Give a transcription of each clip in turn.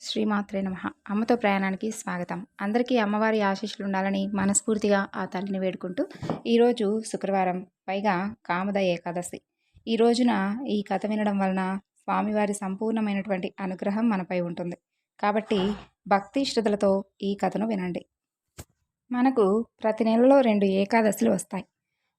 శ్రీమాత్రే నమ. అమ్మతో ప్రయాణానికి స్వాగతం. అందరికీ అమ్మవారి ఆశీస్సులు ఉండాలని మనస్ఫూర్తిగా ఆ తల్లిని వేడుకుంటూ ఈరోజు శుక్రవారం పైగా కామద ఏకాదశి. ఈ రోజున ఈ కథ వినడం వలన స్వామివారి సంపూర్ణమైనటువంటి అనుగ్రహం మనపై ఉంటుంది. కాబట్టి భక్తి శ్రద్ధలతో ఈ కథను వినండి. మనకు ప్రతి నెలలో రెండు ఏకాదశులు వస్తాయి.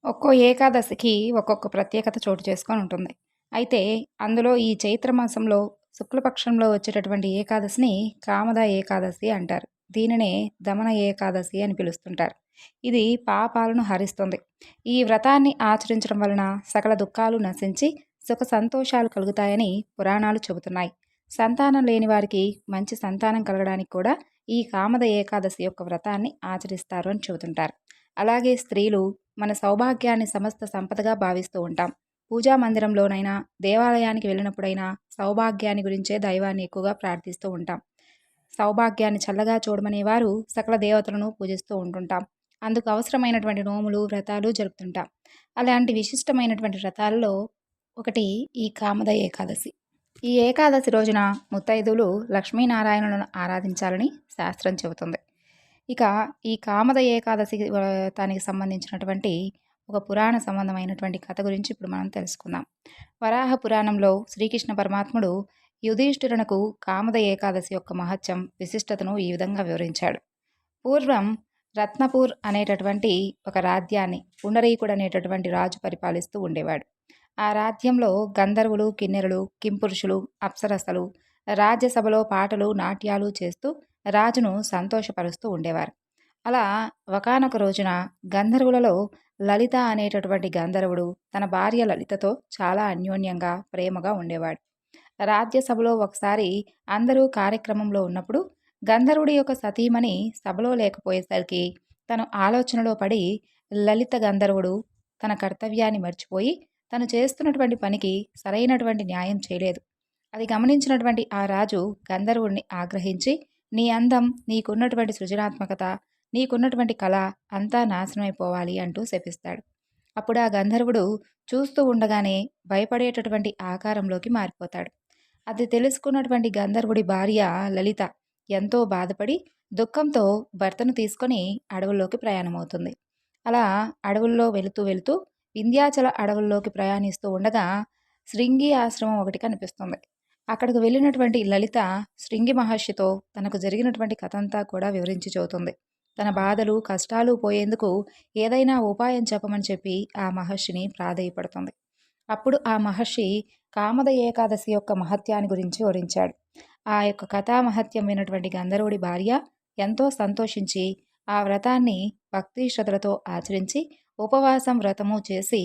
ఒక్కో ఏకాదశికి ఒక్కొక్క ప్రత్యేకత చోటు చేసుకొని ఉంటుంది. అయితే అందులో ఈ చైత్ర మాసంలో శుక్లపక్షంలో వచ్చేటటువంటి ఏకాదశిని కామద ఏకాదశి అంటారు. దీనినే దమన ఏకాదశి అని పిలుస్తుంటారు. ఇది పాపాలను హరిస్తుంది. ఈ వ్రతాన్ని ఆచరించడం వలన సకల దుఃఖాలు నశించి సుఖ సంతోషాలు కలుగుతాయని పురాణాలు చెబుతున్నాయి. సంతానం లేని వారికి మంచి సంతానం కలగడానికి కూడా ఈ కామద ఏకాదశి యొక్క వ్రతాన్ని ఆచరిస్తారు అని చెబుతుంటారు. అలాగే స్త్రీలు మన సౌభాగ్యాన్ని సమస్త సంపదగా భావిస్తూ ఉంటాం. పూజా మందిరంలోనైనా దేవాలయానికి వెళ్ళినప్పుడైనా సౌభాగ్యాన్ని గురించే దైవాన్ని ఎక్కువగా ప్రార్థిస్తూ ఉంటాం. సౌభాగ్యాన్ని చల్లగా చూడమనే వారు సకల దేవతలను పూజిస్తూ ఉంటుంటాం. అందుకు అవసరమైనటువంటి నోములు వ్రతాలు జరుపుతుంటాం. అలాంటి విశిష్టమైనటువంటి వ్రతాల్లో ఒకటి ఈ కామద ఏకాదశి. ఈ ఏకాదశి రోజున ముత్తైదువులు లక్ష్మీనారాయణులను ఆరాధించాలని శాస్త్రం చెబుతుంది. ఇక ఈ కామద ఏకాదశి వ్రతానికి సంబంధించినటువంటి ఒక పురాణ సంబంధమైనటువంటి కథ గురించి ఇప్పుడు మనం తెలుసుకుందాం. వరాహ పురాణంలో శ్రీకృష్ణ పరమాత్ముడు యుధిష్ఠిరునకు కామద ఏకాదశి యొక్క మహత్యం విశిష్టతను ఈ విధంగా వివరించాడు. పూర్వం రత్నపూర్ అనేటటువంటి ఒక రాజ్యాన్ని పుండరీకుడు అనేటటువంటి రాజు పరిపాలిస్తూ ఉండేవాడు. ఆ రాజ్యంలో గంధర్వులు కిన్నెరులు కింపురుషులు అప్సరసలు రాజ్యసభలో పాటలు నాట్యాలు చేస్తూ రాజును సంతోషపరుస్తూ ఉండేవారు. అలా ఒకనొక రోజున గంధర్వులలో లలిత అనేటటువంటి గంధర్వుడు తన భార్య లలితతో చాలా అన్యోన్యంగా ప్రేమగా ఉండేవాడు. రాజ్యసభలో ఒకసారి అందరూ కార్యక్రమంలో ఉన్నప్పుడు గంధర్వుడి యొక్క సతీమణి సభలో లేకపోయేసరికి తను ఆలోచనలో పడి లలిత గంధర్వుడు తన కర్తవ్యాన్ని మర్చిపోయి తను చేస్తున్నటువంటి పనికి సరైనటువంటి న్యాయం చేయలేదు. అది గమనించినటువంటి ఆ రాజు గంధర్వుడిని ఆగ్రహించి నీ అందం నీకున్నటువంటి సృజనాత్మకత నీకున్నటువంటి కళ అంతా నాశనమైపోవాలి అంటూ శపిస్తాడు. అప్పుడు ఆ గంధర్వుడు చూస్తూ ఉండగానే భయపడేటటువంటి ఆకారంలోకి మారిపోతాడు. అది తెలుసుకున్నటువంటి గంధర్వుడి భార్య లలిత ఎంతో బాధపడి దుఃఖంతో భర్తను తీసుకొని అడవుల్లోకి ప్రయాణమవుతుంది. అలా అడవుల్లో వెళుతూ వెళుతూ వింధ్యాచల అడవుల్లోకి ప్రయాణిస్తూ ఉండగా శృంగి ఆశ్రమం ఒకటి కనిపిస్తుంది. అక్కడికి వెళ్ళినటువంటి లలిత శృంగి మహర్షితో తనకు జరిగినటువంటి కథ అంతా కూడా వివరించి చెబుతుంది. తన బాధలు కష్టాలు పోయేందుకు ఏదైనా ఉపాయం చెప్పమని చెప్పి ఆ మహర్షిని ప్రాధేయపడుతుంది. అప్పుడు ఆ మహర్షి కామద ఏకాదశి యొక్క మహత్యాన్ని గురించి వివరించాడు. ఆ యొక్క కథా మహత్యం వినటువంటి గంధర్వుడి భార్య ఎంతో సంతోషించి ఆ వ్రతాన్ని భక్తి శ్రద్ధలతో ఆచరించి ఉపవాసం వ్రతము చేసి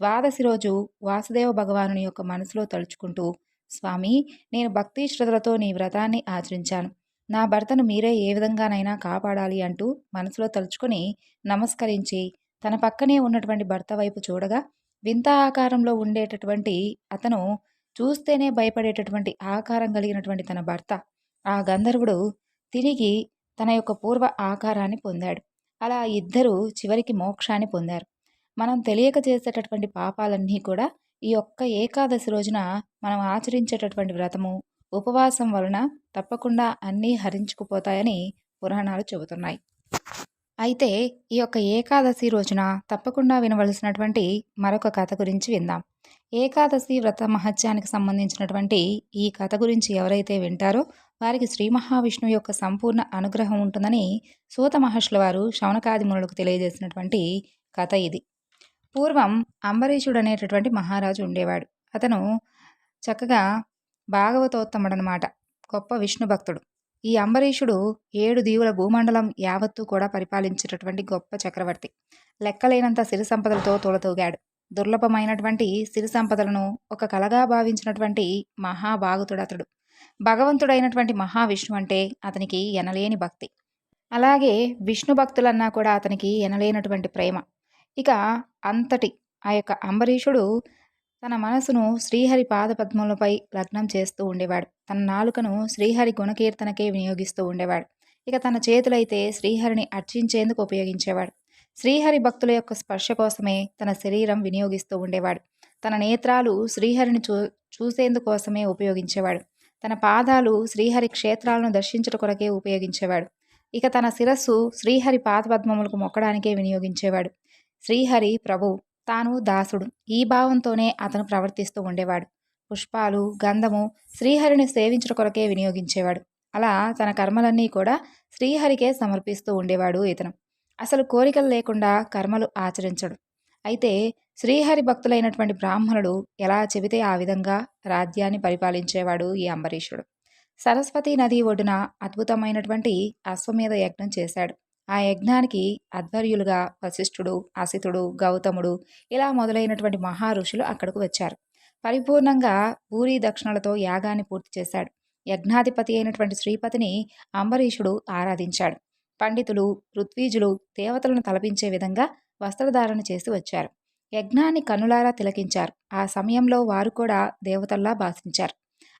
ద్వాదశి రోజు వాసుదేవ భగవానుని యొక్క మనసులో తలుచుకుంటూ స్వామి నేను భక్తి శ్రద్ధలతో నీ వ్రతాన్ని ఆచరించాను. నా భర్తను మీరే ఏ విధంగానైనా కాపాడాలి అంటూ మనసులో తలుచుకొని నమస్కరించి తన పక్కనే ఉన్నటువంటి భర్త వైపు చూడగా వింత ఆకారంలో ఉండేటటువంటి అతను చూస్తేనే భయపడేటటువంటి ఆకారం కలిగినటువంటి తన భర్త. ఆ గంధర్వుడు తిరిగి తన యొక్క పూర్వ ఆకారాన్ని పొందాడు. అలా ఇద్దరూ చివరికి మోక్షాన్ని పొందారు. మనం తెలియక చేసేటటువంటి పాపాలన్నీ కూడా ఈ ఒక్క ఏకాదశి రోజున మనం ఆచరించేటటువంటి వ్రతము ఉపవాసం వలన తప్పకుండా అన్నీ హరించుకుపోతాయని పురాణాలు చెబుతున్నాయి. అయితే ఈ యొక్క ఏకాదశి రోజున తప్పకుండా వినవలసినటువంటి మరొక కథ గురించి విందాం. ఏకాదశి వ్రత మహత్యానికి సంబంధించినటువంటి ఈ కథ గురించి ఎవరైతే వింటారో వారికి శ్రీ మహావిష్ణువు యొక్క సంపూర్ణ అనుగ్రహం ఉంటుందని సూత మహర్షుల వారు శవనకాదిమునులకు తెలియజేసినటువంటి కథ ఇది. పూర్వం అంబరీషుడు అనేటటువంటి మహారాజు ఉండేవాడు. అతను చక్కగా భాగవతోత్తముడనమాట. గొప్ప విష్ణు భక్తుడు. ఈ అంబరీషుడు ఏడు దీవుల భూమండలం యావత్తు కూడా పరిపాలించేటటువంటి గొప్ప చక్రవర్తి. లెక్కలేనంత సిరి సంపదలతో తోలతూగాడు. దుర్లభమైనటువంటి సిరి సంపదలను ఒక కలగా భావించినటువంటి మహాభాగుతుడు అతడు. భగవంతుడైనటువంటి మహావిష్ణు అంటే అతనికి ఎనలేని భక్తి. అలాగే విష్ణు భక్తులన్నా కూడా అతనికి ఎనలేనటువంటి ప్రేమ. ఇక అంతటి ఆ యొక్క అంబరీషుడు తన మనసును శ్రీహరి పాదపద్మలపై లగ్నం చేస్తూ ఉండేవాడు. తన నాలుకను శ్రీహరి గుణకీర్తనకే వినియోగిస్తూ ఉండేవాడు. ఇక తన చేతులైతే శ్రీహరిని అర్చించేందుకు ఉపయోగించేవాడు. శ్రీహరి భక్తుల యొక్క స్పర్శ కోసమే తన శరీరం వినియోగిస్తూ ఉండేవాడు. తన నేత్రాలు శ్రీహరిని చూ చూసేందుకోసమే ఉపయోగించేవాడు. తన పాదాలు శ్రీహరి క్షేత్రాలను దర్శించుట కొరకే ఉపయోగించేవాడు. ఇక తన శిరస్సు శ్రీహరి పాదపద్మములకు మొక్కడానికే వినియోగించేవాడు. శ్రీహరి ప్రభు తాను దాసుడు. ఈ భావంతోనే అతను ప్రవర్తిస్తూ ఉండేవాడు. పుష్పాలు గంధము శ్రీహరిని సేవించుట కొరకే వినియోగించేవాడు. అలా తన కర్మలన్నీ కూడా శ్రీహరికే సమర్పిస్తూ ఉండేవాడు ఇతను. అసలు కోరికలు లేకుండా కర్మలు ఆచరించడు. అయితే శ్రీహరి భక్తులైనటువంటి బ్రాహ్మణుడు ఎలా చెబితే ఆ విధంగా రాజ్యాన్ని పరిపాలించేవాడు ఈ అంబరీషుడు. సరస్వతి నది ఒడ్డున అద్భుతమైనటువంటి అశ్వమేధ యజ్ఞం చేశాడు. ఆ యజ్ఞానికి అధ్వర్యులుగా వశిష్ఠుడు అసితుడు గౌతముడు ఇలా మొదలైనటువంటి మహా ఋషులు అక్కడకు వచ్చారు. పరిపూర్ణంగా పూరి దక్షిణలతో యాగాన్ని పూర్తి చేశాడు. యజ్ఞాధిపతి అయినటువంటి శ్రీపతిని అంబరీషుడు ఆరాధించాడు. పండితులు ఋత్వీజులు దేవతలను తలపించే విధంగా వస్త్రధారణ చేసి వచ్చారు. యజ్ఞాన్ని కన్నులారా తిలకించారు. ఆ సమయంలో వారు కూడా దేవతల్లా భాషించారు.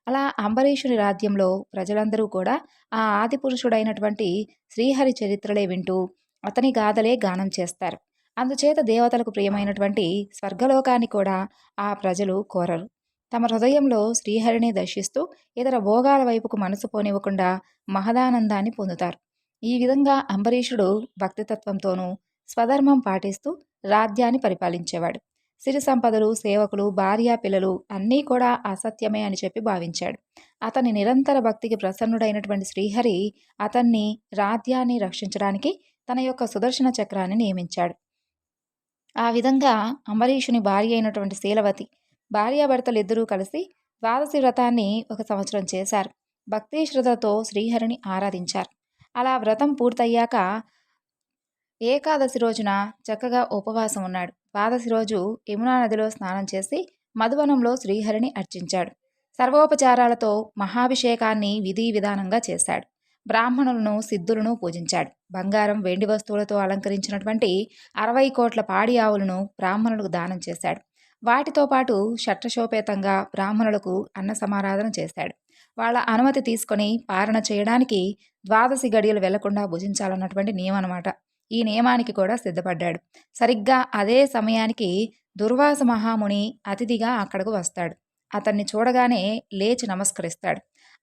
అలా అంబరీషుని రాజ్యంలో ప్రజలందరూ కూడా ఆ ఆదిపురుషుడైనటువంటి శ్రీహరి చరిత్రలే వింటూ అతని గాథలే గానం చేస్తారు. అందుచేత దేవతలకు ప్రియమైనటువంటి స్వర్గలోకాన్ని కూడా ఆ ప్రజలు కోరరు. తమ హృదయంలో శ్రీహరిని దర్శిస్తూ ఇతర భోగాల వైపుకు మనసు పోనివ్వకుండా మహదానందాన్ని పొందుతారు. ఈ విధంగా అంబరీషుడు భక్తితత్వంతోనూ స్వధర్మం పాటిస్తూ రాజ్యాన్ని పరిపాలించేవాడు. సిరి సంపదలు సేవకులు భార్య పిల్లలు అన్నీ కూడా అసత్యమే అని చెప్పి భావించాడు. అతని నిరంతర భక్తికి ప్రసన్నుడైనటువంటి శ్రీహరి అతన్ని రాధ్యాన్ని రక్షించడానికి తన యొక్క సుదర్శన చక్రాన్ని నియమించాడు. ఆ విధంగా అంబరీషుని భార్య అయినటువంటి శీలవతి భార్యాభర్తలు ఇద్దరూ కలిసి ద్వాదశి వ్రతాన్ని ఒక సంవత్సరం చేశారు. భక్తి శ్రద్ధతో శ్రీహరిని ఆరాధించారు. అలా వ్రతం పూర్తయ్యాక ఏకాదశి రోజున చక్కగా ఉపవాసం ఉన్నాడు. ద్వాదశి రోజు యమునా నదిలో స్నానం చేసి మధువనంలో శ్రీహరిని అర్చించాడు. సర్వోపచారాలతో మహాభిషేకాన్ని విధి విధానంగా చేశాడు. బ్రాహ్మణులను సిద్ధులను పూజించాడు. బంగారం వెండి వస్తువులతో అలంకరించినటువంటి అరవై కోట్ల పాడి ఆవులను బ్రాహ్మణులకు దానం చేశాడు. వాటితో పాటు షట్రశోపేతంగా బ్రాహ్మణులకు అన్న సమారాధన చేశాడు. వాళ్ళ అనుమతి తీసుకొని పారణ చేయడానికి ద్వాదశి గడియలు వెళ్ళకుండా భుజించాలన్నటువంటి నియమం అనమాట ఈ నియమానికి కూడా సిద్ధపడ్డాడు. సరిగ్గా అదే సమయానికి దుర్వాస మహాముని అతిథిగా అక్కడకు వస్తాడు. అతన్ని చూడగానే లేచి నమస్కరిస్తాడు.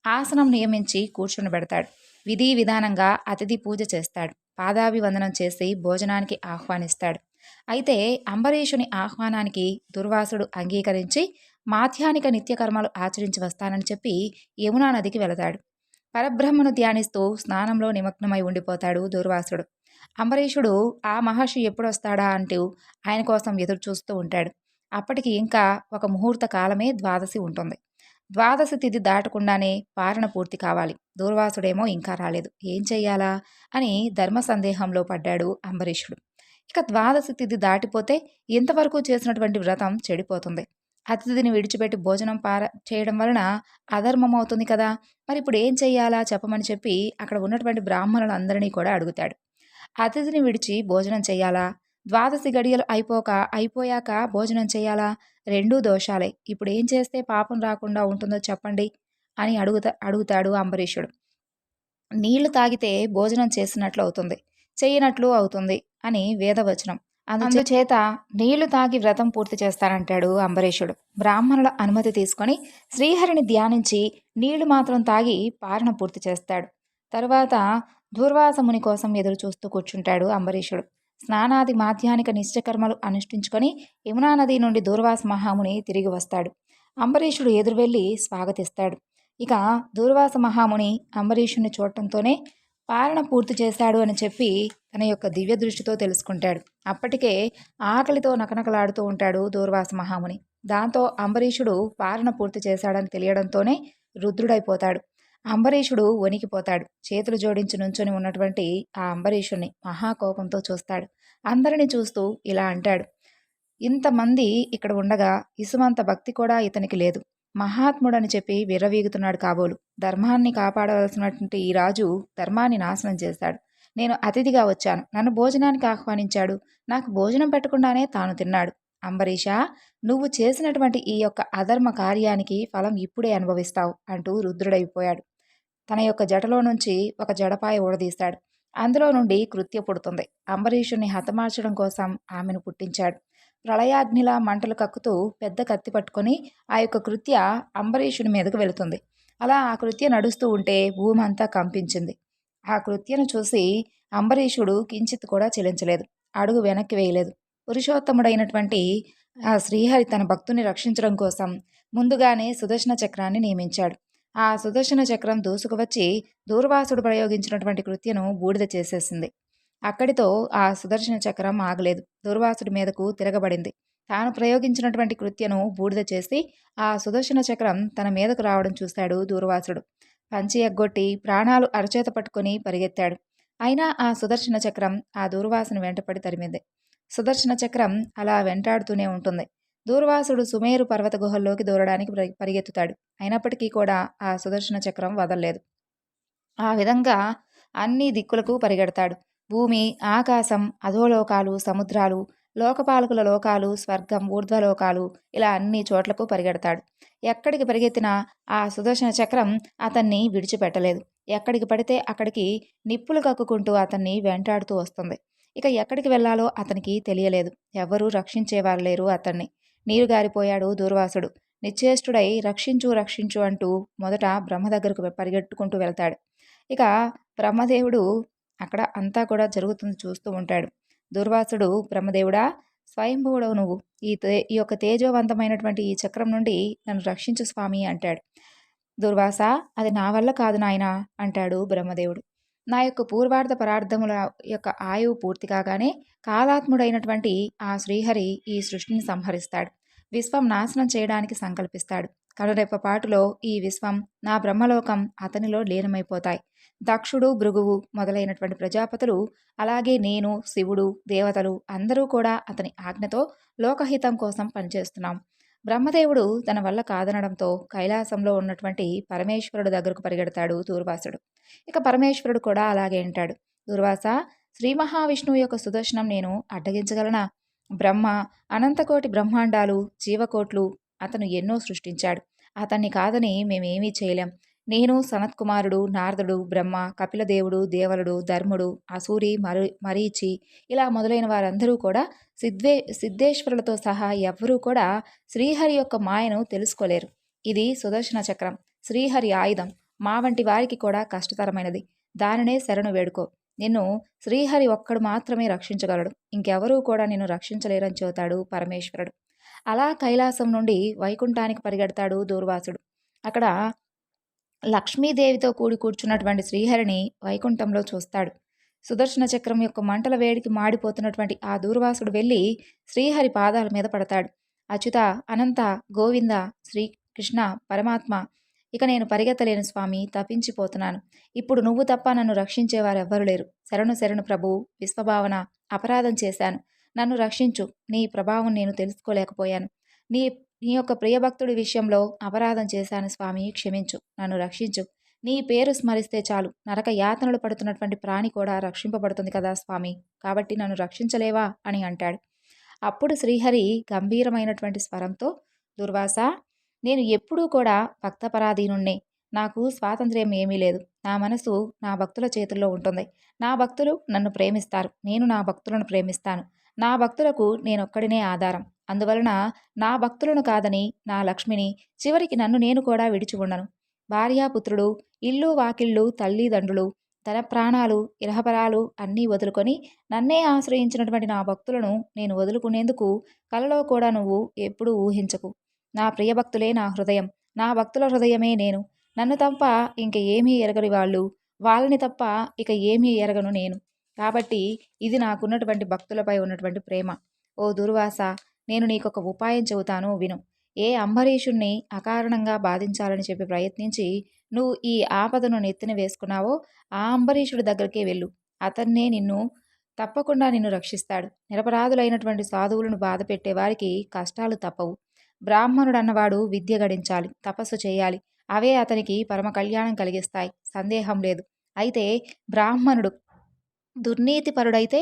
ఆసనం నియమించి కూర్చుని పెడతాడు. విధి విధానంగా అతిథి పూజ చేస్తాడు. పాదాభివందనం చేసి భోజనానికి ఆహ్వానిస్తాడు. అయితే అంబరీషుని ఆహ్వానానికి దుర్వాసుడు అంగీకరించి మాధ్యానిక నిత్యకర్మలు ఆచరించి వస్తానని చెప్పి యమునా నదికి వెళతాడు. పరబ్రహ్మను ధ్యానిస్తూ స్నానంలో నిమగ్నమై ఉండిపోతాడు దుర్వాసుడు. అంబరీషుడు ఆ మహర్షి ఎప్పుడు వస్తాడా అంటూ ఆయన కోసం ఎదురు చూస్తూ ఉంటాడు. అప్పటికి ఇంకా ఒక ముహూర్త కాలమే ద్వాదశి ఉంటుంది. ద్వాదశి తిథి దాటకుండానే పారణ పూర్తి కావాలి. దూర్వాసుడేమో ఇంకా రాలేదు. ఏం చెయ్యాలా? అని ధర్మ సందేహంలో పడ్డాడు అంబరీషుడు. ఇక ద్వాదశి తిథి దాటిపోతే ఇంతవరకు చేసినటువంటి వ్రతం చెడిపోతుంది. అతిథిని విడిచిపెట్టి భోజనం పార చేయడం వలన అధర్మం అవుతుంది కదా? మరి ఇప్పుడు ఏం చెయ్యాలా? చెప్పమని చెప్పి అక్కడ ఉన్నటువంటి బ్రాహ్మణులందరినీ కూడా అడుగుతాడు. అతిథిని విడిచి భోజనం చేయాలా? ద్వాదశి గడియలు అయిపోక అయిపోయాక భోజనం చేయాలా? రెండూ దోషాలే. ఇప్పుడు ఏం చేస్తే పాపం రాకుండా ఉంటుందో చెప్పండి అని అడుగుతా అడుగుతాడు అంబరీషుడు. నీళ్ళు తాగితే భోజనం చేసినట్లు అవుతుంది. చేయనట్లు అవుతుంది అని వేదవచనం. అందుచేత నీళ్ళు తాగి వ్రతం పూర్తి చేస్తానంటాడు అంబరీషుడు. బ్రాహ్మణుల అనుమతి తీసుకొని శ్రీహరిని ధ్యానించి నీళ్ళు మాత్రం తాగి పారణ పూర్తి చేస్తాడు. తరువాత దూర్వాసముని కోసం ఎదురు చూస్తూ కూర్చుంటాడు అంబరీషుడు. స్నానాది మాధ్యానిక నిశ్చకర్మలు అనుష్ఠించుకొని యమునా నది నుండి దూర్వాస మహాముని తిరిగి వస్తాడు. అంబరీషుడు ఎదురు వెళ్ళి స్వాగతిస్తాడు. ఇక దూర్వాస మహాముని అంబరీషుని చూడటంతోనే పాలన పూర్తి చేశాడు అని చెప్పి తన యొక్క దివ్య దృష్టితో తెలుసుకుంటాడు. అప్పటికే ఆకలితో నకనకలాడుతూ ఉంటాడు దూర్వాస మహాముని. దాంతో అంబరీషుడు పాలన పూర్తి చేశాడని తెలియడంతోనే రుద్రుడైపోతాడు. అంబరీషుడు వణికిపోతాడు. చేతులు జోడించి నుంచొని ఉన్నటువంటి ఆ అంబరీషుణ్ణి మహాకోపంతో చూస్తాడు. అందరిని చూస్తూ ఇలా అంటాడు. ఇంతమంది ఇక్కడ ఉండగా ఇసుమంత భక్తి కూడా ఇతనికి లేదు. మహాత్ముడని చెప్పి విర్రవీగుతున్నాడు కాబోలు. ధర్మాన్ని కాపాడవలసినటువంటి ఈ రాజు ధర్మాన్ని నాశనం చేశాడు నేను అతిథిగా వచ్చాను. నన్ను భోజనానికి ఆహ్వానించాడు. నాకు భోజనం పెట్టకుండానే తాను తిన్నాడు. అంబరీష నువ్వు చేసినటువంటి ఈ యొక్క అధర్మ కార్యానికి ఫలం ఇప్పుడే అనుభవిస్తావు అంటూ రుద్రుడైపోయాడు. తన యొక్క జటలో నుంచి ఒక జడపాయ ఊడదీశాడు. అందులో నుండి కృత్య పుడుతుంది. అంబరీషుని హతమార్చడం కోసం ఆమెను పుట్టించాడు. ప్రళయాగ్నిలా మంటలు కక్కుతూ పెద్ద కత్తి పట్టుకొని ఆ యొక్క కృత్య అంబరీషుని మీదకు వెళుతుంది. అలా ఆ కృత్య నడుస్తూ ఉంటే భూమి అంతా కంపించింది. ఆ కృత్యను చూసి అంబరీషుడు కించిత్ కూడా చెలించలేదు. అడుగు వెనక్కి వేయలేదు. పురుషోత్తముడైనటువంటి ఆ శ్రీహరి తన భక్తుని రక్షించడం కోసం ముందుగానే సుదర్శన చక్రాన్ని నియమించాడు. ఆ సుదర్శన చక్రం దూసుకువచ్చి దూర్వాసుడు ప్రయోగించినటువంటి కృత్యను బూడిద చేసేసింది. అక్కడితో ఆ సుదర్శన చక్రం ఆగలేదు. దూర్వాసుడి మీదకు తిరగబడింది. తాను ప్రయోగించినటువంటి కృత్యను బూడిద చేసి ఆ సుదర్శన చక్రం తన మీదకు రావడం చూశాడు దూర్వాసుడు. పంచి ఎగ్గొట్టి ప్రాణాలు అరచేత పట్టుకొని పరిగెత్తాడు. అయినా ఆ సుదర్శన చక్రం ఆ దూర్వాసుని వెంటపడి తరిమింది. సుదర్శన చక్రం అలా వెంటాడుతూనే ఉంటుంది. దూర్వాసుడు సుమేరు పర్వత గుహల్లోకి దూరడానికి పరి- పరిగెత్తుతాడు. అయినప్పటికీ కూడా ఆ సుదర్శన చక్రం వదలలేదు. ఆ విధంగా అన్ని దిక్కులకు పరిగెడతాడు. భూమి ఆకాశం అధోలోకాలు సముద్రాలు లోకపాలకుల లోకాలు స్వర్గం ఊర్ధ్వలోకాలు ఇలా అన్ని చోట్లకు పరిగెడతాడు. ఎక్కడికి పరిగెత్తినా ఆ సుదర్శన చక్రం అతన్ని విడిచిపెట్టలేదు. ఎక్కడికి పడితే అక్కడికి నిప్పులు కక్కుకుంటూ అతన్ని వెంటాడుతూ వస్తుంది. ఇక ఎక్కడికి వెళ్ళాలో అతనికి తెలియలేదు. ఎవ్వరూ రక్షించేవారు లేరు అతన్ని. నీరు గారిపోయాడు దూర్వాసుడు. నిశ్చేష్టుడై రక్షించు రక్షించు అంటూ మొదట బ్రహ్మ దగ్గరకు పరిగెట్టుకుంటూ వెళ్తాడు. ఇక బ్రహ్మదేవుడు అక్కడ అంతా కూడా జరుగుతుంది చూస్తూ ఉంటాడు. దుర్వాసుడు బ్రహ్మదేవుడా స్వయంభువుడవు నువ్వు. ఈ తే ఈ యొక్క తేజోవంతమైనటువంటి ఈ చక్రం నుండి నన్ను రక్షించు స్వామి అంటాడు. దుర్వాస అది నా వల్ల కాదు నాయనా అంటాడు బ్రహ్మదేవుడు. నా యొక్క పూర్వార్ధ పరార్థముల యొక్క ఆయువు పూర్తి కాగానే కాలాత్ముడైనటువంటి ఆ శ్రీహరి ఈ సృష్టిని సంహరిస్తాడు. విశ్వం నాశనం చేయడానికి సంకల్పిస్తాడు. కనురెప్పపాటులో ఈ విశ్వం నా బ్రహ్మలోకం అతనిలో లీనమైపోతాయి. దక్షుడు భృగువు మొదలైనటువంటి ప్రజాపతులు అలాగే నేను శివుడు దేవతలు అందరూ కూడా అతని ఆజ్ఞతో లోకహితం కోసం పనిచేస్తున్నాం. బ్రహ్మదేవుడు తన వల్ల కాదనడంతో కైలాసంలో ఉన్నటువంటి పరమేశ్వరుడు దగ్గరకు పరిగెడతాడు దూర్వాసుడు. ఇక పరమేశ్వరుడు కూడా అలాగే అంటాడు. దూర్వాస శ్రీ మహావిష్ణువు యొక్క సుదర్శనం నేను అడ్డగించగలనా? బ్రహ్మ అనంతకోటి బ్రహ్మాండాలు జీవకోట్లు అతను ఎన్నో సృష్టించాడు. అతన్ని కాదని మేమేమీ చేయలేం. నేను సనత్కుమారుడు నారదుడు బ్రహ్మ కపిలదేవుడు దేవలుడు ధర్ముడు అసూరి మరు మరీచి ఇలా మొదలైన వారందరూ కూడా సిద్వే సిద్ధేశ్వరులతో సహా ఎవ్వరూ కూడా శ్రీహరి యొక్క మాయను తెలుసుకోలేరు. ఇది సుదర్శన చక్రం శ్రీహరి ఆయుధం. మా వంటి వారికి కూడా కష్టతరమైనది. దానినే శరణు వేడుకో. నిన్ను శ్రీహరి ఒక్కడు మాత్రమే రక్షించగలడు. ఇంకెవరూ కూడా నిన్ను రక్షించలేరని చెబుతాడు పరమేశ్వరుడు. అలా కైలాసం నుండి వైకుంఠానికి పరిగెడతాడు దూర్వాసుడు. అక్కడ లక్ష్మీదేవితో కూడి కూర్చున్నటువంటి శ్రీహరిని వైకుంఠంలో చూస్తాడు. సుదర్శన చక్రం యొక్క మంటల వేడికి మాడిపోతున్నటువంటి ఆ దూర్వాసుడు వెళ్ళి శ్రీహరి పాదాల మీద పడతాడు. అచ్యుత అనంత గోవింద శ్రీకృష్ణ పరమాత్మ ఇక నేను పరిగెత్తలేను స్వామి తప్పించిపోతున్నాను ఇప్పుడు నువ్వు తప్ప నన్ను రక్షించేవారెవ్వరు లేరు. శరణు శరణు ప్రభు విశ్వభావన అపరాధం చేశాను. నన్ను రక్షించు. నీ ప్రభావం నేను తెలుసుకోలేకపోయాను. నీ నీ యొక్క ప్రియభక్తుడి విషయంలో అపరాధం చేశాను స్వామి క్షమించు నన్ను రక్షించు. నీ పేరు స్మరిస్తే చాలు. నరక యాతనలు పడుతున్నటువంటి ప్రాణి కూడా రక్షింపబడుతుంది కదా స్వామి. కాబట్టి నన్ను రక్షించలేవా? అని అంటాడు. అప్పుడు శ్రీహరి గంభీరమైనటువంటి స్వరంతో దుర్వాస నేను ఎప్పుడూ కూడా భక్తపరాధీనుణ్ణే. నాకు స్వాతంత్ర్యం ఏమీ లేదు. నా మనసు నా భక్తుల చేతుల్లో ఉంటుంది. నా భక్తులు నన్ను ప్రేమిస్తారు. నేను నా భక్తులను ప్రేమిస్తాను. నా భక్తులకు నేనొక్కడినే ఆధారం. అందువలన నా భక్తులను కాదని నా లక్ష్మిని చివరికి నన్ను నేను కూడా విడిచి ఉండను. భార్యాపుత్రుడు ఇల్లు వాకిళ్ళు తల్లిదండ్రులు తన ప్రాణాలు ఇరహపరాలు అన్నీ వదులుకొని నన్నే ఆశ్రయించినటువంటి నా భక్తులను నేను వదులుకునేందుకు కలలో కూడా నువ్వు ఎప్పుడూ ఊహించకు. నా ప్రియభక్తులే నా హృదయం. నా భక్తుల హృదయమే నేను. నన్ను తప్ప ఇంక ఏమీ ఎరగని వాళ్ళు వాళ్ళని తప్ప ఇక ఏమీ ఎరగను నేను. కాబట్టి ఇది నాకున్నటువంటి భక్తులపై ఉన్నటువంటి ప్రేమ. ఓ దుర్వాస నేను నీకొక ఉపాయం చెబుతాను విను. ఏ అంబరీషుణ్ణి అకారణంగా బాధించాలని చెప్పి ప్రయత్నించి నువ్వు ఈ ఆపదను నెత్తిన వేసుకున్నావో ఆ అంబరీషుడి దగ్గరికే వెళ్ళు. అతన్నే నిన్ను తప్పకుండా నిన్ను రక్షిస్తాడు. నిరపరాధులైనటువంటి సాధువులను బాధ పెట్టేవారికి కష్టాలు తప్పవు. బ్రాహ్మణుడు అన్నవాడు విద్య గడించాలి తపస్సు చేయాలి. అవే అతనికి పరమ కళ్యాణం కలిగిస్తాయి. సందేహం లేదు. అయితే బ్రాహ్మణుడు దుర్నీతిపరుడైతే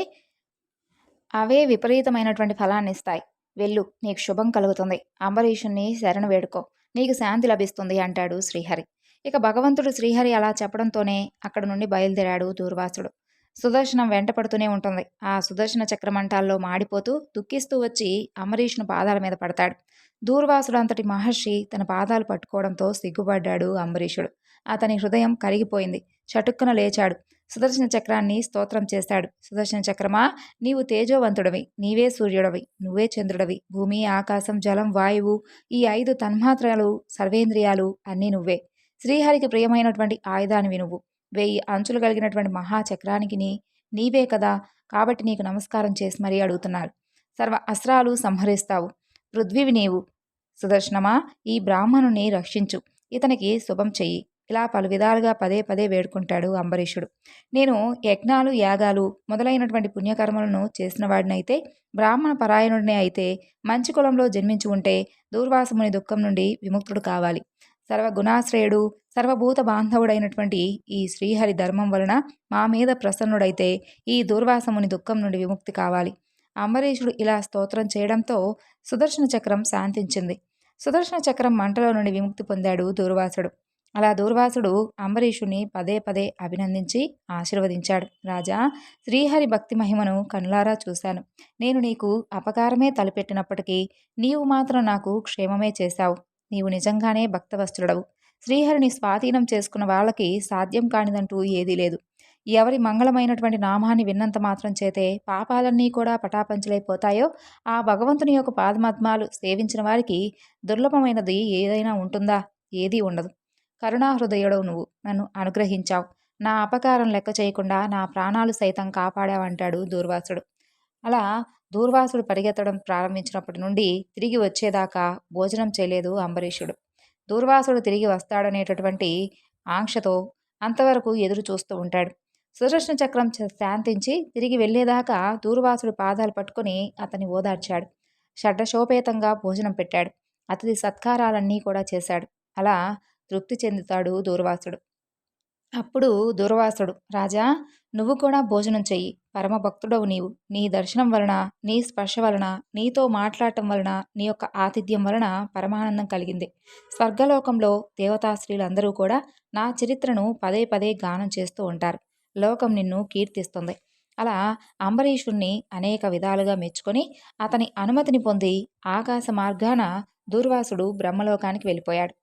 అవే విపరీతమైనటువంటి ఫలాన్ని ఇస్తాయి వెళ్ళు నీకు శుభం కలుగుతుంది. అంబరీషుణ్ణి శరణు వేడుకో. నీకు శాంతి లభిస్తుంది అంటాడు శ్రీహరి. ఇక భగవంతుడు శ్రీహరి అలా చెప్పడంతోనే అక్కడ నుండి బయలుదేరాడు దూర్వాసుడు. సుదర్శనం వెంటపడుతూనే ఉంటుంది. ఆ సుదర్శన చక్రమంటాల్లో మాడిపోతూ దుఃఖిస్తూ వచ్చి అంబరీషుని పాదాల మీద పడతాడు. దూర్వాసుడు అంతటి మహర్షి తన పాదాలు పట్టుకోవడంతో సిగ్గుపడ్డాడు అంబరీషుడు. అతని హృదయం కరిగిపోయింది. చటుక్కున లేచాడు. సుదర్శన చక్రాన్ని స్తోత్రం చేశాడు. సుదర్శన చక్రమా నీవు తేజోవంతుడవి. నీవే సూర్యుడవి. నువ్వే చంద్రుడవి. భూమి ఆకాశం జలం వాయువు ఈ ఐదు తన్మాత్రలు సర్వేంద్రియాలు అన్నీ నువ్వే. శ్రీహరికి ప్రియమైనటువంటి ఆయుధానివి నువ్వు. వెయ్యి అంచులు కలిగినటువంటి మహాచక్రానికి నీ నీవే కదా. కాబట్టి నీకు నమస్కారం చేసి మరీ అడుగుతున్నారు సర్వ అస్త్రాలు సంహరిస్తావు. పృథ్వీవి నీవు. సుదర్శనమా ఈ బ్రాహ్మణుని రక్షించు. ఇతనికి శుభం చెయ్యి. ఇలా పలు విధాలుగా పదే పదే వేడుకుంటాడు అంబరీషుడు. నేను యజ్ఞాలు యాగాలు మొదలైనటువంటి పుణ్యకర్మలను చేసిన వాడినైతే బ్రాహ్మణ పరాయణుడినే అయితే మంచి కులంలో జన్మించి ఉంటే దూర్వాసముని దుఃఖం నుండి విముక్తుడు కావాలి. సర్వగుణాశ్రయుడు సర్వభూత బాంధవుడైనటువంటి ఈ శ్రీహరి ధర్మం వలన మా మీద ప్రసన్నుడైతే ఈ దూర్వాసముని దుఃఖం నుండి విముక్తి కావాలి. అంబరీషుడు ఇలా స్తోత్రం చేయడంతో సుదర్శన చక్రం శాంతించింది. సుదర్శన చక్రం మంటలో నుండి విముక్తి పొందాడు దూర్వాసుడు. అలా దూర్వాసుడు అంబరీషుని పదే పదే అభినందించి ఆశీర్వదించాడు. రాజా శ్రీహరి భక్తి మహిమను కనులారా చూశాను. నేను నీకు అపకారమే తలపెట్టినప్పటికీ నీవు మాత్రం నాకు క్షేమమే చేశావు. నీవు నిజంగానే భక్తవస్తుడవు. శ్రీహరిని స్వాధీనం చేసుకున్న వాళ్ళకి సాధ్యం కానిదంటూ ఏదీ లేదు. ఎవరి మంగళమైనటువంటి నామాన్ని విన్నంత మాత్రం చేతే పాపాలన్నీ కూడా పటాపంచలైపోతాయో ఆ భగవంతుని యొక్క పాదమద్మాలు సేవించిన వారికి దుర్లభమైనది ఏదైనా ఉంటుందా? ఏదీ ఉండదు. కరుణాహృదయుడవు నువ్వు. నన్ను అనుగ్రహించావు. నా అపకారం లెక్క చేయకుండా నా ప్రాణాలు సైతం కాపాడావంటాడు దూర్వాసుడు. అలా దూర్వాసుడు పరిగెత్తడం ప్రారంభించినప్పటి నుండి తిరిగి వచ్చేదాకా భోజనం చేయలేదు అంబరీషుడు. దూర్వాసుడు తిరిగి వస్తాడనేటటువంటి ఆంక్షతో అంతవరకు ఎదురు చూస్తూ ఉంటాడు. సుదర్శన చక్రం శాంతించి తిరిగి వెళ్ళేదాకా దూర్వాసుడు పాదాలు పట్టుకుని అతన్ని ఓదార్చాడు. షడ్డశోపేతంగా భోజనం పెట్టాడు. అతిథి సత్కారాలన్నీ కూడా చేశాడు. అలా తృప్తి చెందుతాడు దూర్వాసుడు. అప్పుడు దూర్వాసుడు రాజా నువ్వు కూడా భోజనం చెయ్యి. పరమభక్తుడవు నీవు. నీ దర్శనం వలన నీ స్పర్శ వలన నీతో మాట్లాడటం వలన నీ యొక్క ఆతిథ్యం వలన పరమానందం కలిగింది. స్వర్గలోకంలో దేవతాశ్రీలందరూ కూడా నా చరిత్రను పదే పదే గానం చేస్తూ ఉంటారు. లోకం నిన్ను కీర్తిస్తుంది. అలా అంబరీషుణ్ణి అనేక విధాలుగా మెచ్చుకొని అతని అనుమతిని పొంది ఆకాశ మార్గాన దూర్వాసుడు బ్రహ్మలోకానికి వెళ్ళిపోయాడు.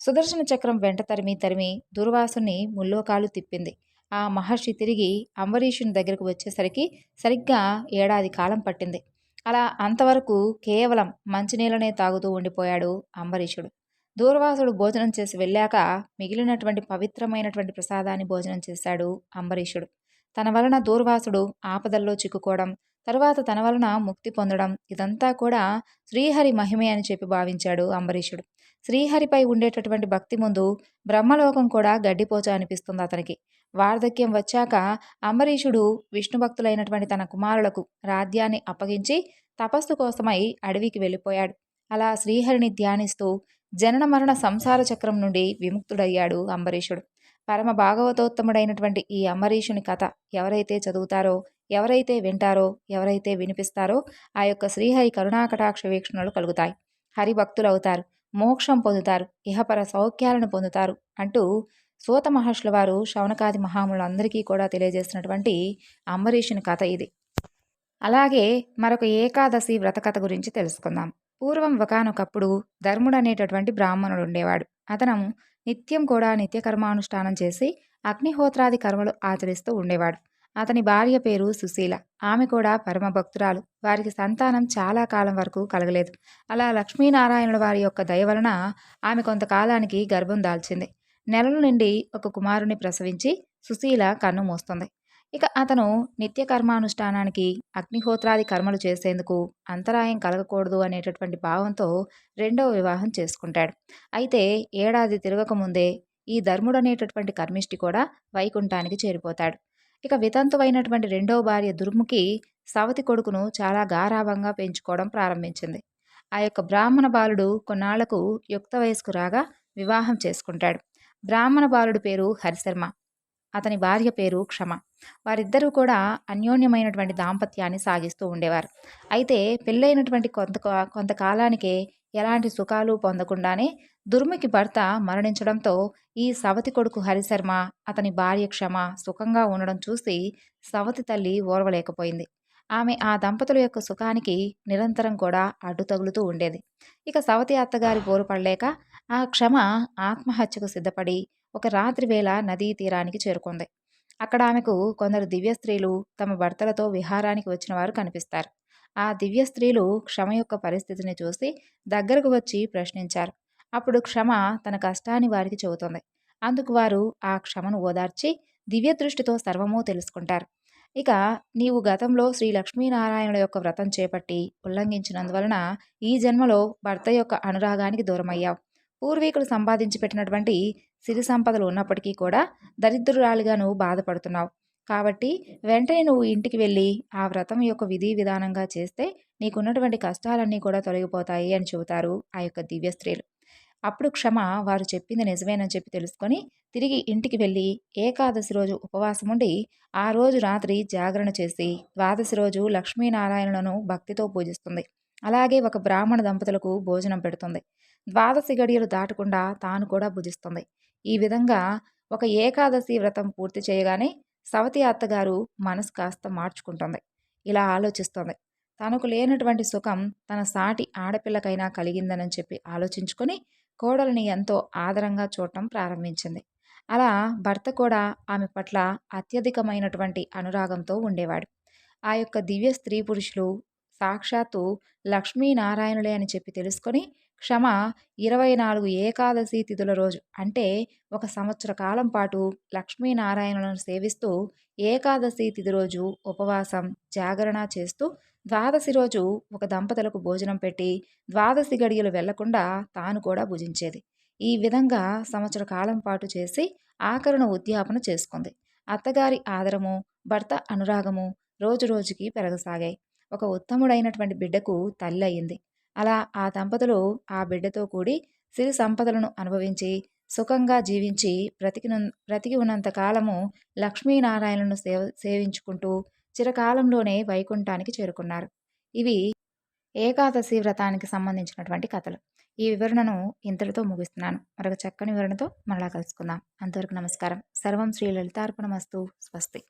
సుదర్శన చక్రం వెంట తరిమి తరిమి దుర్వాసుని ముల్లోకాలు తిప్పింది. ఆ మహర్షి తిరిగి అంబరీషుని దగ్గరకు వచ్చేసరికి సరిగ్గా ఏడాది కాలం పట్టింది. అలా అంతవరకు కేవలం మంచినీళ్ళనే తాగుతూ ఉండిపోయాడు అంబరీషుడు. దూర్వాసుడు భోజనం చేసి వెళ్ళాక మిగిలినటువంటి పవిత్రమైనటువంటి ప్రసాదాన్ని భోజనం చేశాడు అంబరీషుడు. తన వలన దూర్వాసుడు ఆపదల్లో చిక్కుకోవడం తరువాత తన వలన ముక్తి పొందడం ఇదంతా కూడా శ్రీహరి మహిమే అని చెప్పి భావించాడు అంబరీషుడు. శ్రీహరిపై ఉండేటటువంటి భక్తి ముందు బ్రహ్మలోకం కూడా గడ్డిపోచ అనిపిస్తుంది అతనికి. వార్ధక్యం వచ్చాక అంబరీషుడు విష్ణు భక్తులైనటువంటి తన కుమారులకు రాధ్యాన్ని అప్పగించి తపస్సు కోసమై అడవికి వెళ్ళిపోయాడు. అలా శ్రీహరిని ధ్యానిస్తూ జనన మరణ సంసార చక్రం నుండి విముక్తుడయ్యాడు అంబరీషుడు. పరమ భాగవతోత్తముడైనటువంటి ఈ అంబరీషుని కథ ఎవరైతే చదువుతారో ఎవరైతే వింటారో ఎవరైతే వినిపిస్తారో ఆ యొక్క శ్రీహరి కరుణాకటాక్ష వీక్షణలు కలుగుతాయి. హరిభక్తులవుతారు. మోక్షం పొందుతారు ఇహపర సౌఖ్యాలను పొందుతారు అంటూ సూత మహర్షుల వారు శౌనకాది మహాములందరికీ కూడా తెలియజేసినటువంటి అంబరీషుని కథ ఇది. అలాగే మరొక ఏకాదశి వ్రత కథ గురించి తెలుసుకుందాం. పూర్వం ఒకనొకప్పుడు ధర్ముడు అనేటటువంటి బ్రాహ్మణుడు ఉండేవాడు. అతను నిత్యం కూడా నిత్య కర్మానుష్ఠానం చేసి అగ్నిహోత్రాది కర్మలు ఆచరిస్తూ ఉండేవాడు. అతని భార్య పేరు సుశీల. ఆమె కూడా పరమ భక్తురాలు వారికి సంతానం చాలా కాలం వరకు కలగలేదు. అలా లక్ష్మీనారాయణుల వారి యొక్క దయ వలన ఆమె కొంతకాలానికి గర్భం దాల్చింది. నెలల నుండి ఒక కుమారుని ప్రసవించి సుశీల కన్ను మోస్తుంది. ఇక అతను నిత్య కర్మానుష్ఠానానికి అగ్నిహోత్రాది కర్మలు చేసేందుకు అంతరాయం కలగకూడదు అనేటటువంటి భావంతో రెండవ వివాహం చేసుకుంటాడు. అయితే ఏడాది తిరగకముందే ఈ ధర్ముడనేటటువంటి కర్మిష్టి కూడా వైకుంఠానికి చేరిపోతాడు. ఇక వితంతువైనటువంటి రెండవ భార్య దుర్ముఖి సవతి కొడుకును చాలా గారాభంగా పెంచుకోవడం ప్రారంభించింది. ఆ యొక్క బ్రాహ్మణ బాలుడు కొన్నాళ్ళకు యుక్త వయస్కు రాగా వివాహం చేసుకుంటాడు. బ్రాహ్మణ బాలుడు పేరు హరిశర్మ అతని భార్య పేరు క్షమ. వారిద్దరూ కూడా అన్యోన్యమైనటువంటి దాంపత్యాన్ని సాగిస్తూ ఉండేవారు. అయితే పెళ్ళైనటువంటి కొంత కొంతకాలానికే ఎలాంటి సుఖాలు పొందకుండానే దుర్మికి భర్త మరణించడంతో ఈ సవతి కొడుకు హరిశర్మ అతని భార్య క్షమ సుఖంగా ఉండడం చూసి సవతి తల్లి ఓర్వలేకపోయింది. ఆమె ఆ దంపతుల యొక్క సుఖానికి నిరంతరం కూడా అడ్డు తగులుతూ ఉండేది. ఇక సవతి అత్తగారి బోరుపడలేక ఆ క్షమ ఆత్మహత్యకు సిద్ధపడి ఒక రాత్రి వేళ నదీ తీరానికి చేరుకుంది. అక్కడ ఆమెకు కొందరు దివ్య స్త్రీలు తమ భర్తలతో విహారానికి వచ్చిన వారు కనిపిస్తారు. ఆ దివ్య స్త్రీలు క్షమ యొక్క పరిస్థితిని చూసి దగ్గరకు వచ్చి ప్రశ్నించారు. అప్పుడు క్షమ తన కష్టాన్ని వారికి చెబుతుంది. అందుకు వారు ఆ క్షమను ఓదార్చి దివ్య దృష్టితో సర్వమూ తెలుసుకుంటారు. ఇక నీవు గతంలో శ్రీ లక్ష్మీనారాయణుల యొక్క వ్రతం చేపట్టి ఉల్లంఘించినందువలన ఈ జన్మలో భర్త యొక్క అనురాగానికి దూరమయ్యావు. పూర్వీకులు సంపాదించి పెట్టినటువంటి సిరి సంపదలు ఉన్నప్పటికీ కూడా దరిద్రురాలిగా నువ్వు బాధపడుతున్నావు. కాబట్టి వెంటనే నువ్వు ఇంటికి వెళ్ళి ఆ వ్రతం యొక్క విధి విధానంగా చేస్తే నీకున్నటువంటి కష్టాలన్నీ కూడా తొలగిపోతాయి అని చెబుతారు ఆ యొక్క దివ్య స్త్రీలు. అప్పుడు క్షమ వారు చెప్పింది నిజమేనని చెప్పి తెలుసుకొని తిరిగి ఇంటికి వెళ్ళి ఏకాదశి రోజు ఉపవాసం ఉండి ఆ రోజు రాత్రి జాగరణ చేసి ద్వాదశి రోజు లక్ష్మీనారాయణులను భక్తితో పూజిస్తుంది. అలాగే ఒక బ్రాహ్మణ దంపతులకు భోజనం పెడుతుంది. ద్వాదశి గడియలు దాటకుండా తాను కూడా భుజిస్తుంది. ఈ విధంగా ఒక ఏకాదశి వ్రతం పూర్తి చేయగానే సవతి అత్తగారు మనసు కాస్త మార్చుకుంటుంది. ఇలా ఆలోచిస్తుంది. తనకు లేనటువంటి సుఖం తన సాటి ఆడపిల్లకైనా కలిగిందనని చెప్పి ఆలోచించుకొని కోడలిని ఎంతో ఆదరంగా చూడటం ప్రారంభించింది. అలా భర్త కూడా ఆమె పట్ల అత్యధికమైనటువంటి అనురాగంతో ఉండేవాడు. ఆ యొక్క దివ్య స్త్రీ పురుషులు సాక్షాత్తు లక్ష్మీనారాయణులే అని చెప్పి తెలుసుకొని క్షమ ఇరవై నాలుగు ఏకాదశి తిథుల రోజు. అంటే ఒక సంవత్సర కాలం పాటు లక్ష్మీనారాయణులను సేవిస్తూ ఏకాదశి తిథి రోజు ఉపవాసం జాగరణ చేస్తూ ద్వాదశి రోజు ఒక దంపతులకు భోజనం పెట్టి ద్వాదశి గడియలు వెళ్ళకుండా తాను కూడా భుజించేది. ఈ విధంగా సంవత్సర కాలం పాటు చేసి ఆకరణ ఉద్యాపన చేసుకుంది. అత్తగారి ఆదరము భర్త అనురాగము రోజు రోజుకి పెరగసాగాయి. ఒక ఉత్తముడైనటువంటి బిడ్డకు తల్లి అయింది. అలా ఆ దంపతులు ఆ బిడ్డతో కూడి సిరి సంపదలను అనుభవించి సుఖంగా జీవించి బ్రతికి బ్రతికి ఉన్నంత కాలము లక్ష్మీనారాయణను సేవ సేవించుకుంటూ చిరకాలంలోనే వైకుంఠానికి చేరుకున్నారు. ఇవి ఏకాదశి వ్రతానికి సంబంధించినటువంటి కథలు. ఈ వివరణను ఇంతటితో ముగిస్తున్నాను. మరొక చక్కని వివరణతో మరలా కలుసుకుందాం. అంతవరకు నమస్కారం. సర్వం శ్రీ లలితార్పణమస్తు. స్వస్తి.